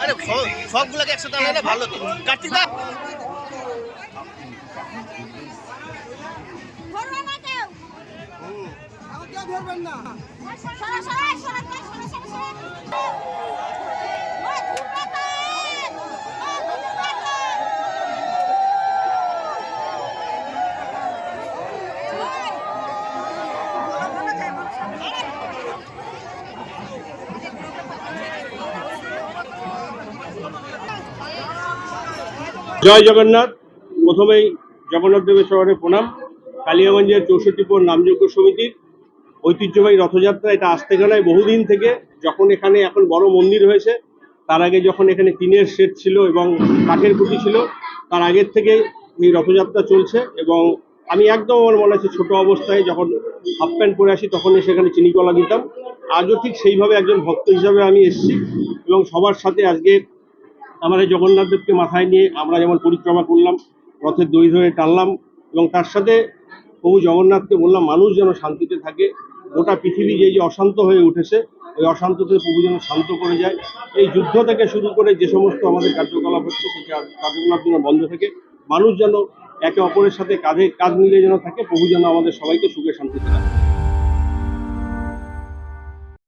আরে সবগুলোকে একসাথে আনলে না ভালো তো। কার্তিক দা। না জয় জগন্নাথ। প্রথমেই জগন্নাথ দেবের শহরে প্রণাম। কালিয়াগঞ্জের চৌষট্টিপুর নামযোগ্য সমিতির ঐতিহ্যবাহী রথযাত্রা এটা আসতে গেলায় বহুদিন থেকে। যখন এখানে এখন বড় মন্দির হয়েছে, তার আগে যখন এখানে টিনের সেট ছিল এবং কাঠের খুঁটি ছিল, তার আগের থেকে এই রথযাত্রা চলছে এবং আমি একদম আমার মনে আছে ছোটো অবস্থায় যখন হাফ প্যান্ট পরে আসি, তখন সেখানে চিনি চিনিকলা দিতাম। আজও ঠিক সেইভাবে একজন ভক্ত হিসাবে আমি এসেছি এবং সবার সাথে আজকে আমাদের জগন্নাথ দেবকে মাথায় নিয়ে আমরা যেমন পরিক্রমা করলাম, রথের দড়ি ধরে টানলাম এবং তার সাথে প্রভু জগন্নাথকে বললাম, মানুষ যেন শান্তিতে থাকে, গোটা পৃথিবী যে যে অশান্ত হয়ে উঠেছে, ওই অশান্ততে প্রভু যেন শান্ত করে যায়। এই যুদ্ধ থেকে শুরু করে যে সমস্ত আমাদের কার্যকলাপ হচ্ছে, সেই কার্যকলাপ যেন বন্ধ থাকে, মানুষ যেন একে অপরের সাথে কাঁধে, কাঁধ মিলিয়ে যেন থাকে, প্রভু যেন আমাদের সবাইকে সুখে শান্তিতে রাখে।